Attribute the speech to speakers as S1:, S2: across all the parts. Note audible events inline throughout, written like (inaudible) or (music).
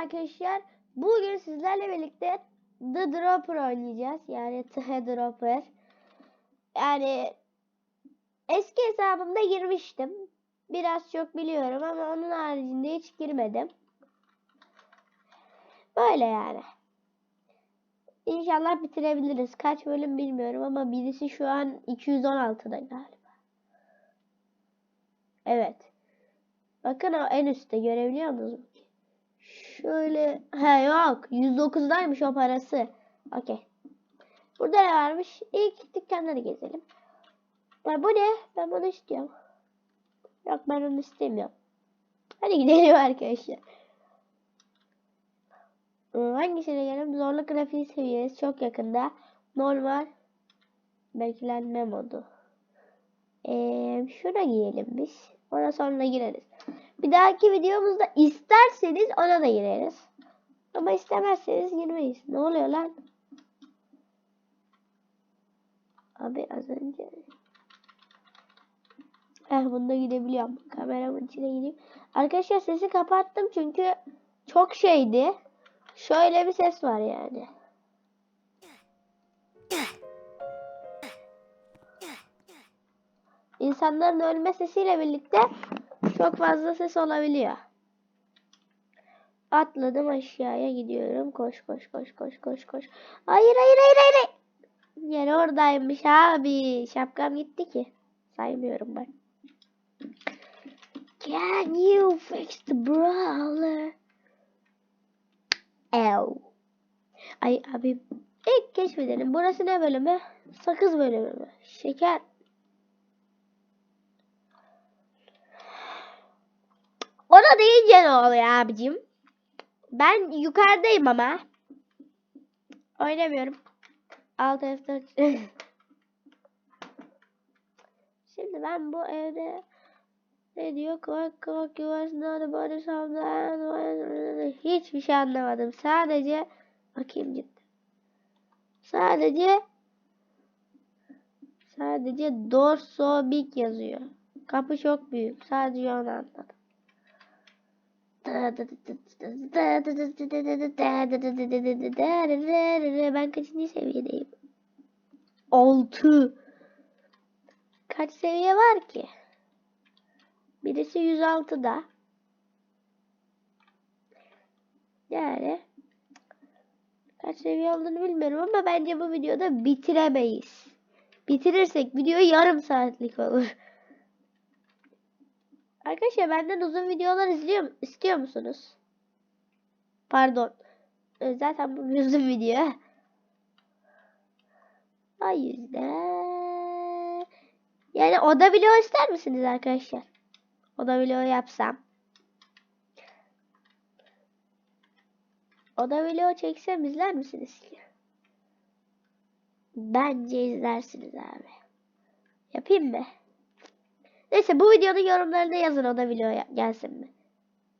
S1: arkadaşlar. Bugün sizlerle birlikte The Dropper oynayacağız. Yani (laughs) The Dropper. Yani eski hesabımda girmiştim. Biraz çok biliyorum ama onun haricinde hiç girmedim. Böyle yani. İnşallah bitirebiliriz. Kaç bölüm bilmiyorum ama birisi şu an 216'da galiba. Evet. Bakın o en üstte görebiliyor musunuz? Şöyle he yok 109'daymış o parası. Okey. Burada ne varmış? İlk dükkanları gezelim. Ya bu ne? Ben bunu istiyorum. Yok ben onu istemiyorum. Hadi gidelim (laughs) arkadaşlar. Ee, Hangisine gelelim? Zorluk grafiği seviyesi çok yakında. Normal beklenme modu. Ee, şuna giyelim biz. Ona sonra gireriz. Bir dahaki videomuzda isterseniz ona da gireriz. Ama istemezseniz girmeyiz. Ne oluyor lan? Abi az önce. Eh bunda gidebiliyorum. Kameramın içine gideyim. Arkadaşlar sesi kapattım çünkü çok şeydi. Şöyle bir ses var yani. İnsanların ölme sesiyle birlikte çok fazla ses olabiliyor. Atladım aşağıya gidiyorum. Koş koş koş koş koş koş. Hayır hayır hayır hayır. Yer oradaymış abi. Şapkam gitti ki. Saymıyorum ben. Can you fix the brawler? Ew. Ay abi ilk keşfedelim. Burası ne bölümü? Sakız bölümü mü? Şeker. Ona deyince ne oluyor abicim? Ben yukarıdayım ama. Oynamıyorum. Alt F4. (laughs) Şimdi ben bu evde ne diyor? Quack quack you was not a body sound and- Hiçbir şey anlamadım. Sadece bakayım cidden. Sadece sadece dorso big yazıyor. Kapı çok büyük. Sadece onu anladım. Ben kaçıncı seviyedeyim? 6. Kaç seviye var ki? Birisi 106'da. Yani kaç seviye olduğunu bilmiyorum ama bence bu videoda bitiremeyiz. Bitirirsek video yarım saatlik olur. Arkadaşlar benden uzun videolar izliyor istiyor musunuz? Pardon. Ee, Zaten bu uzun video. O yüzden yani oda video ister misiniz arkadaşlar? Oda video yapsam. Oda video çeksem izler misiniz ki? Bence izlersiniz abi. Yapayım mı? Neyse bu videonun yorumlarına yazın o da video gelsin mi?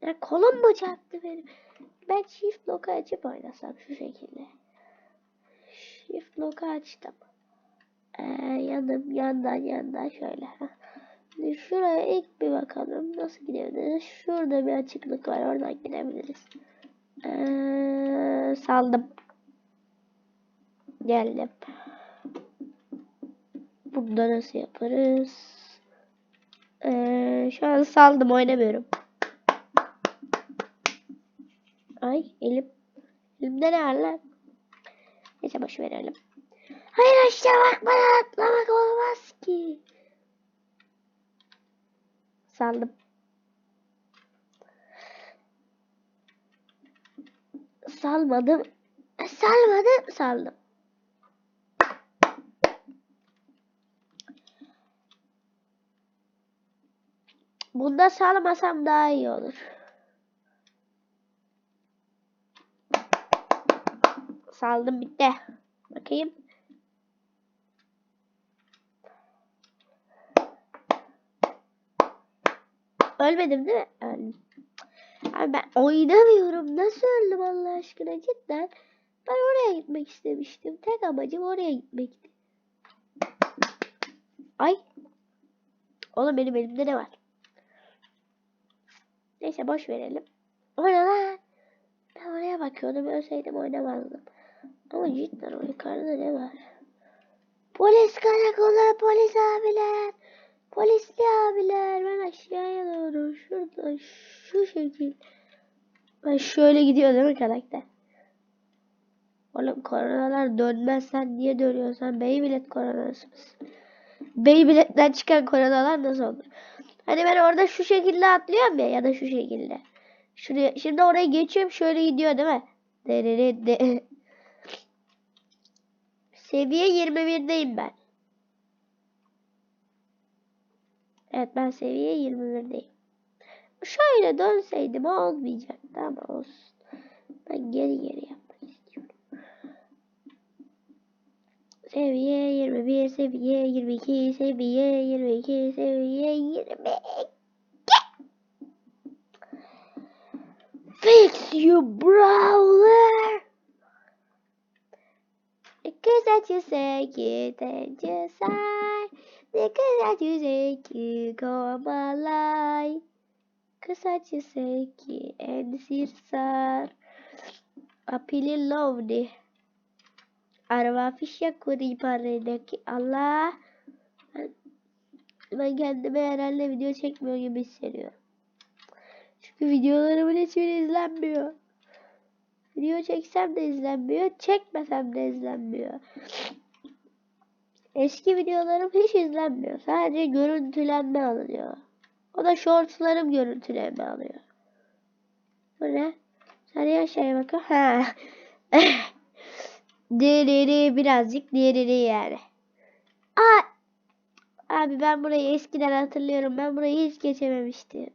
S1: Ya kolum çarptı benim? Ben shift lock'u açıp oynasam şu şekilde. Shift lock'u açtım. Ee, yanım yandan yandan şöyle. Şimdi şuraya ilk bir bakalım nasıl gidebiliriz. Şurada bir açıklık var oradan gidebiliriz. Ee, saldım. Geldim. Burada nasıl yaparız? Ee, şu an saldım oynamıyorum. Ay elim. Elimde ne var lan? Neyse boş verelim. Hayır aşağı bakma atlamak olmaz ki. Saldım. Salmadım. Salmadım saldım. Bunda salmasam daha iyi olur. Saldım bitti. Bakayım. Ölmedim değil mi? Öldüm. Abi ben oynamıyorum. Nasıl öldüm Allah aşkına cidden. Ben oraya gitmek istemiştim. Tek amacım oraya gitmekti. Ay. Oğlum benim elimde ne var? Neyse boş verelim. O ne lan? yukarıya bakıyordum. Ölseydim oynamazdım. Ama cidden o yukarıda ne var? Polis karakolu, polis abiler. Polisli abiler. Ben aşağıya doğru. Şurada şu şekil. Ben şöyle gidiyor değil mi karakter? Oğlum koronalar dönmez. Sen niye dönüyorsun? Beybilet koronası mısın? Beybiletten çıkan koronalar nasıl olur? Hani ben orada şu şekilde atlıyorum ya ya da şu şekilde. Şuraya, şimdi oraya geçiyorum şöyle gidiyor değil mi? De. (laughs) Seviye 21'deyim ben. Evet ben seviye 21'deyim. Şöyle dönseydim olmayacaktı ama olsun. Ben geri geri yapmak istiyorum. Seviye 21, seviye 22, seviye 22, seviye 22. Fix you brawler. Because that you say it and you sigh. Because that you say you come alive. Because that you say it and sirsar. Apili lovely. Arva fişe kuri paredeki Allah. Ben, kendime herhalde video çekmiyor gibi hissediyorum. Çünkü videolarımın hiçbiri izlenmiyor. Video çeksem de izlenmiyor, çekmesem de izlenmiyor. Eski videolarım hiç izlenmiyor. Sadece görüntülenme alınıyor. O da shortslarım görüntülenme alıyor. Bu ne? Niye aşağıya bakın? Ha. (laughs) Diğeri birazcık diğeri yani. Aa! Abi ben burayı eskiden hatırlıyorum. Ben burayı hiç geçememiştim.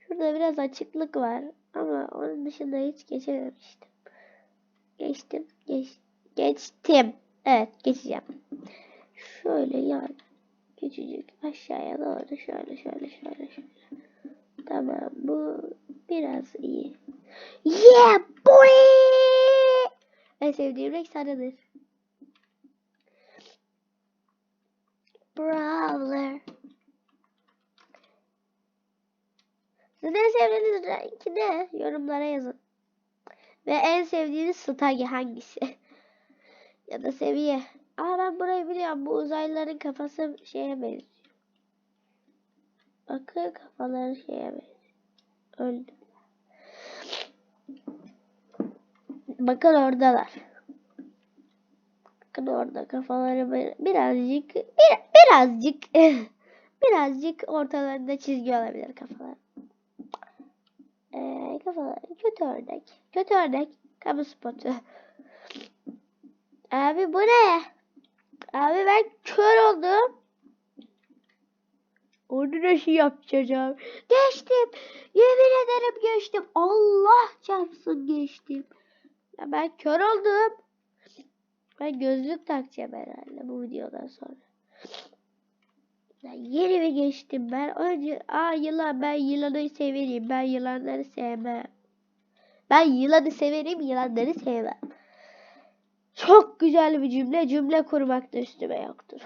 S1: Şurada biraz açıklık var. Ama onun dışında hiç geçememiştim. Geçtim. Geç, geçtim. Evet geçeceğim. Şöyle yan. Küçücük aşağıya doğru şöyle şöyle şöyle şöyle. Tamam bu biraz iyi. Yeah boy! En sevdiğim renk sarıdır. Brawler. Sizin en sevdiğiniz renk ne? Yorumlara yazın. Ve en sevdiğiniz stage hangisi? (laughs) ya da seviye. Aa ben burayı biliyorum. Bu uzaylıların kafası şeye benziyor. Bakın kafaları şeye benziyor. Öldüm. Bakın oradalar. Bakın orada kafaları bir- birazcık bir, birazcık (laughs) birazcık ortalarında çizgi olabilir kafalar. Ee, kafaları kötü örnek. Kötü örnek. Kamu spotu. Abi bu ne? Abi ben kör oldum. Da şey yapacağım. Geçtim. Yemin ederim geçtim. Allah çarpsın geçtim. Ya ben kör oldum. Ben gözlük takacağım herhalde bu videodan sonra. Ya yeni mi geçtim ben? Önce aa yılan ben yılanı severim. Ben yılanları sevmem. Ben yılanı severim, yılanları sevmem. Çok güzel bir cümle. Cümle kurmak da üstüme yoktur.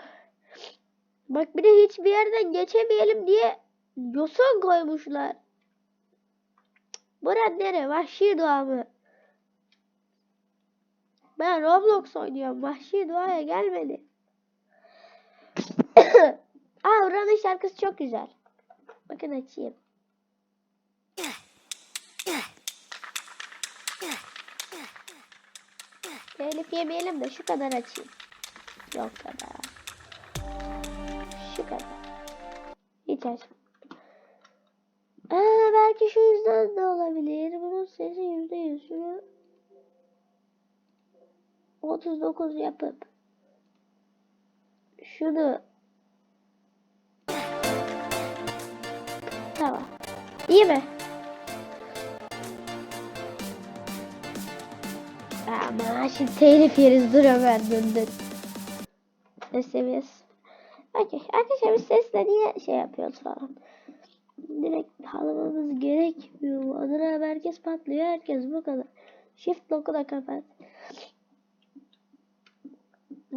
S1: Bak bir de hiçbir yerden geçemeyelim diye yosun koymuşlar. Bura nere? Vahşi doğa mı? Ben Roblox oynuyorum. Vahşi doğaya gelmedi. (coughs) Aa buranın şarkısı çok güzel. Bakın açayım. Telif yemeyelim de şu kadar açayım. Yok kadar. Şu kadar. Hiç açma. Aa, belki şu yüzden de olabilir. Bunun sesi yüzde yüz. Şunu 39 yapıp şunu tamam. İyi mi? Ama şimdi telif yeriz dur dur dur. Ne seviyesi? Okey. Arkadaşlar biz sesle niye şey yapıyoruz falan. Direkt almamız gerekmiyor. Adına merkez patlıyor. Herkes bu kadar. Shift lock'u da kapat.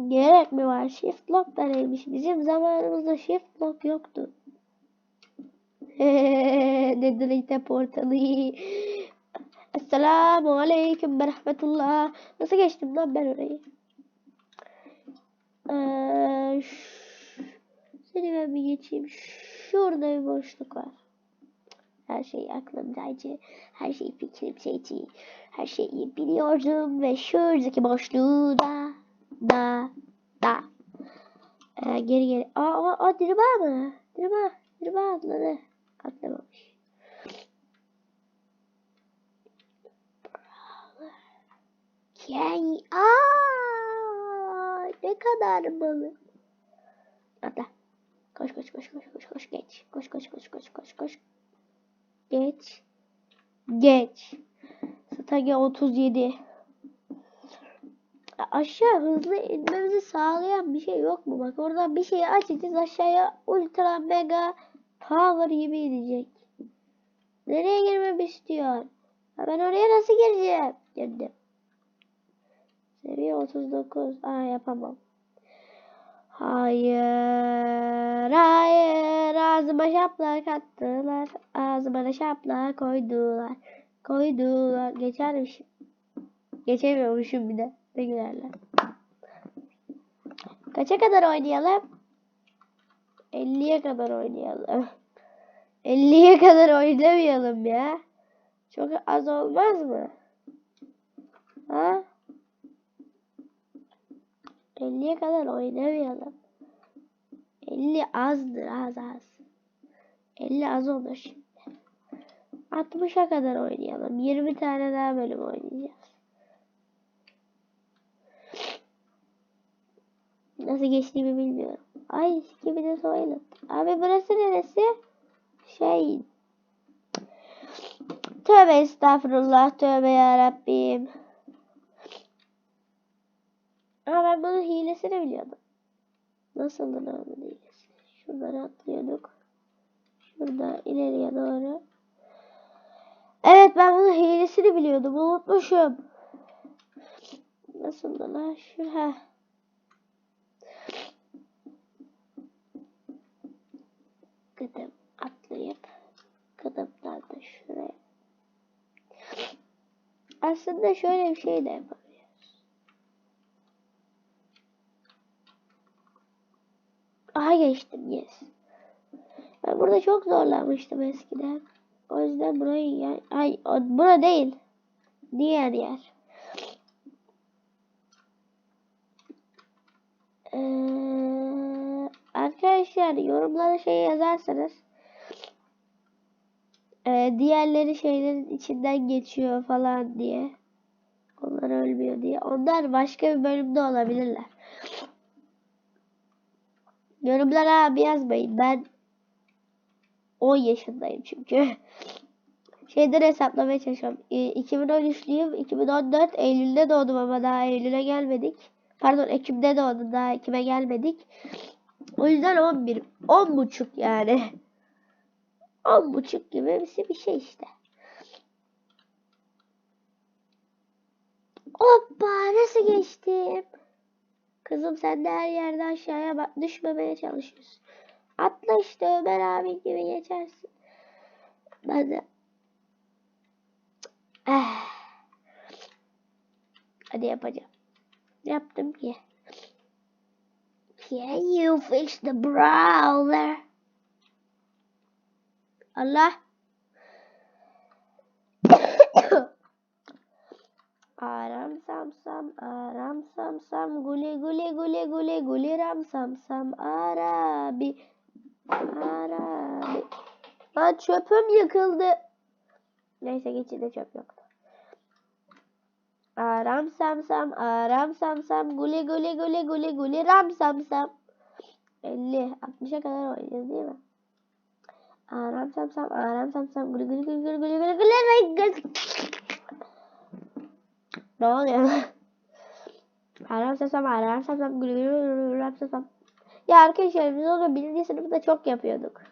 S1: Gerek mi var? Shift lock da neymiş? Bizim zamanımızda shift lock yoktu. (laughs) Netherite portalı. Esselamu aleyküm ve rahmetullah. Nasıl geçtim lan ben orayı? Ee, seni ben bir geçeyim. Şurada bir boşluk var. Her şey aklımdaydı. Her şey fikrimdeydi. Her şeyi biliyordum ve şuradaki boşluğu da da da. Ee, geri geri. Aa, aa, aa Dirba mı? Dirba. Dirba atladı. Atlamamış. Yani aa ne kadar malı. Atla. Koş koş koş koş koş koş geç. Koş koş koş koş koş koş. Geç. Geç. Stage 37. Aşağı hızlı inmemizi sağlayan bir şey yok mu? Bak oradan bir şey açacağız aşağıya ultra mega power gibi inecek. Nereye girmemi istiyor? Ha, ben oraya nasıl gireceğim? Girdim. Seviye 39. Aa yapamam. Hayır, hayır. Ağzıma şaplak attılar. Ağzıma da şaplak koydular. Koydular. Geçermişim. Geçemiyormuşum bir de. Ne gülerler. Kaça kadar oynayalım? 50'ye kadar oynayalım. (laughs) 50'ye kadar oynamayalım ya. Çok az olmaz mı? Ha? 50'ye kadar oynamayalım. 50 azdır az az. 50 az olur şimdi. 60'a kadar oynayalım. 20 tane daha bölüm oynayacağız. Nasıl geçtiğimi bilmiyorum. Ay gibi de soyalım. Abi burası neresi? Şey. Tövbe estağfurullah. Tövbe yarabbim. Ama ben bunun hilesini biliyordum. Nasıldı lan bunun hilesi? Şuradan atlıyorduk. Şurada ileriye doğru. Evet ben bunun hilesini biliyordum. Unutmuşum. Nasıldı lan? Şu gıdımdan da şuraya. Aslında şöyle bir şey de yapabiliriz. Aha geçtim yes. Ben burada çok zorlanmıştım eskiden. O yüzden burayı ay o, bura değil. Diğer yer. Ee, arkadaşlar yorumlara şey yazarsanız ee, diğerleri şeylerin içinden geçiyor falan diye. Onlar ölmüyor diye. Onlar başka bir bölümde olabilirler. Yorumlara abi yazmayın. Ben 10 yaşındayım çünkü. (laughs) Şeyden hesaplamaya çalışıyorum. Ee, 2013'lüyüm. 2014 Eylül'de doğdum ama daha Eylül'e gelmedik. Pardon Ekim'de doğdum. Daha Ekim'e gelmedik. O yüzden 11. 10 buçuk yani. 10 buçuk gibi bir şey işte. Hoppa nasıl geçtim? Kızım sen de her yerde aşağıya bak düşmemeye çalışıyorsun. Atla işte Ömer abi gibi geçersin. Ben de Eh. Hadi yapacağım. Yaptım ki. Can you fix the brawler? Allah. Aram sam sam, aram sam sam, guli guli guli guli guli ram sam sam, arabi, arabi. Lan çöpüm yıkıldı. Neyse geçide çöp yoktu. Aram sam sam, aram sam sam, guli guli guli guli guli ram sam sam. 50, 60'a kadar oynayacağız değil mi? Aram sam sam, aram sam sam, guli guli guli guli guli guli guli guli Ne oluyor? Aram sam sam, aram sam sam, guli guli guli ram sam sam. Ya arkadaşlar biz onu birinci sınıfta çok yapıyorduk.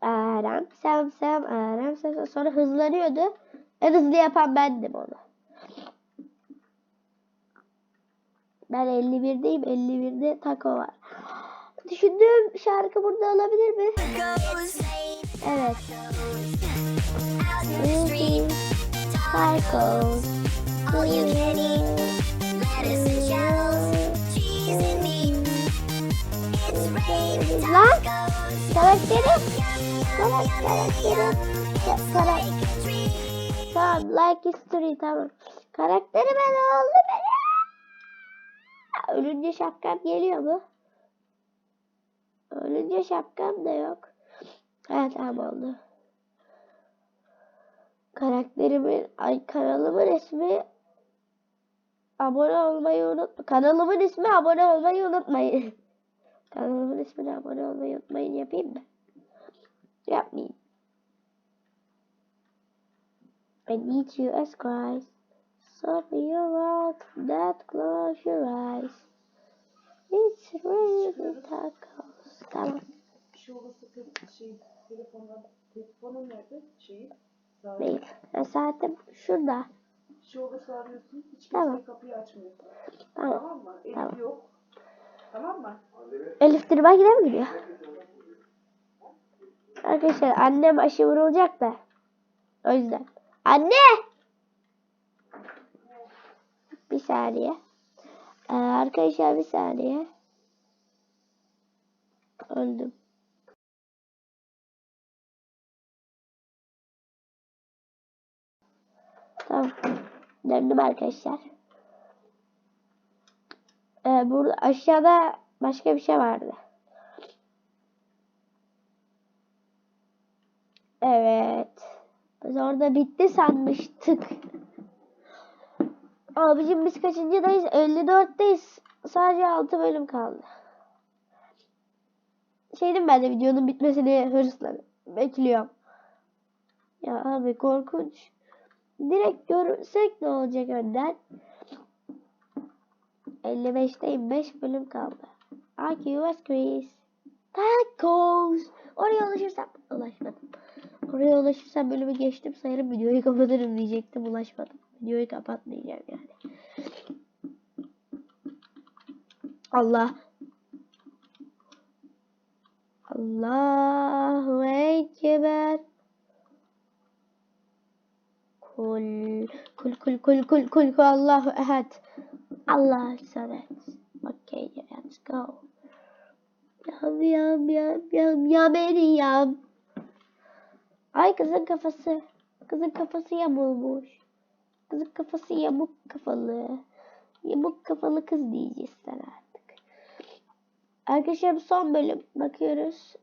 S1: Aram sam sam, aram sam sam. Sonra hızlanıyordu. En hızlı yapan bendim onu. Ben 51'deyim. 51'de taco var. Düşündüğüm şarkı burada olabilir mi? Evet. Cycles.
S2: All you can eat, lettuce and shells, cheese and meat. It's raining
S1: Lan.
S2: tacos.
S1: Karakteri. Karakteri. Ya, karak.
S2: make a dream.
S1: Tamam. Like history tamam. Karakteri ben oldu be. Ölünce şapkam geliyor mu? Ölünce şapkam da yok. Ha tamam oldu. Karakterimin, ay kanalımın ismi abone olmayı unutmayın. Kanalımın ismi abone olmayı unutmayın. (laughs) Kanalımın ismini abone olmayı unutmayın yapayım mı? Yapmayayım. I need you as Christ. Soften your world, that close your eyes. It's raining tacos. Tamam.
S3: Bir şey te- şey telefondan telefonun nerede? Şeyi.
S1: Değil. E, saatim şurada.
S3: Bir şey olursa arıyorsun. Hiç kimse
S1: Tamam.
S3: kapıyı açmıyor.
S1: Tamam.
S3: Tamam mı? Elif
S1: Tamam.
S3: yok. Tamam mı?
S1: Elif Dirba mi gidiyor? Arkadaşlar annem aşı vurulacak da. O yüzden. Anne! Bir saniye. Ee, arkadaşlar bir saniye. Öldüm. Tamam. Döndüm arkadaşlar. Ee, burada aşağıda başka bir şey vardı. Evet. Biz orada bitti sanmıştık. Abicim biz kaçıncıdayız? 54'teyiz. Sadece 6 bölüm kaldı. Şeydim ben de videonun bitmesini hırsla bekliyorum. Ya abi korkunç. Direkt görürsek ne olacak önden? 55'teyim. 5 bölüm kaldı. AQS Chris. Tacos. Oraya ulaşırsam ulaşmadım. Oraya ulaşırsam bölümü geçtim sayarım videoyu kapatırım diyecektim ulaşmadım. Videoyu kapatmayacağım yani. Allah. Allahu Ekber. Kul kul kul kul kul kul kul Allahu ehad. Allah samet. Okay, let's go. Yam yam yam yam yam yam. Ay kızın kafası. Kızın kafası yamulmuş. Kızın kafası yamuk kafalı. Yamuk kafalı kız diyeceğiz sana. Arkadaşlar son bölüm. Bakıyoruz.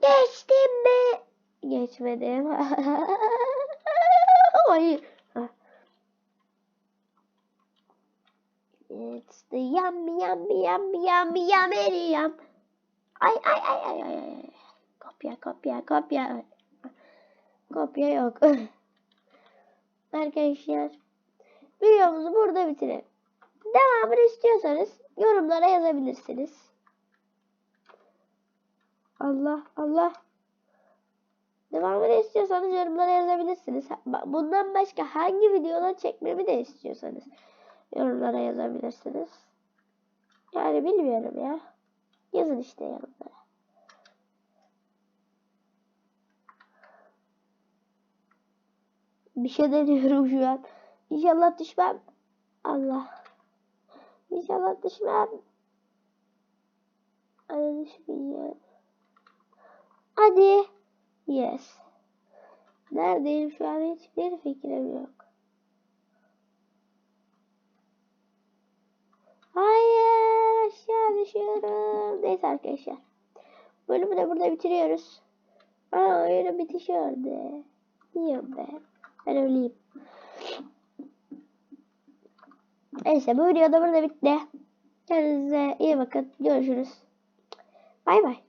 S1: Geçtim mi? Geçmedim. (laughs) Hayır. Ha. It's the yummy yummy yummy yummy yummy yum. Ay ay ay ay ay ay. Kopya kopya kopya. Kopya yok. (laughs) Arkadaşlar videomuzu burada bitirelim. Devamını istiyorsanız yorumlara yazabilirsiniz. Allah Allah. Devamını istiyorsanız yorumlara yazabilirsiniz. Bundan başka hangi videolar çekmemi de istiyorsanız yorumlara yazabilirsiniz. Yani bilmiyorum ya. Yazın işte yorumlara. Bir şey deniyorum şu an. İnşallah düşmem. Allah. İnşallah düşmem. Hadi düşmeyeceğim. Hadi. Yes. Neredeyim şu an hiçbir fikrim yok. Hayır aşağı düşüyorum. Neyse arkadaşlar. Bölümü de burada bitiriyoruz. Aa oyunun bitişi orada. Niye be? Ben öleyim. Neyse bu video da burada bitti. Kendinize iyi bakın. Görüşürüz. Bay bay.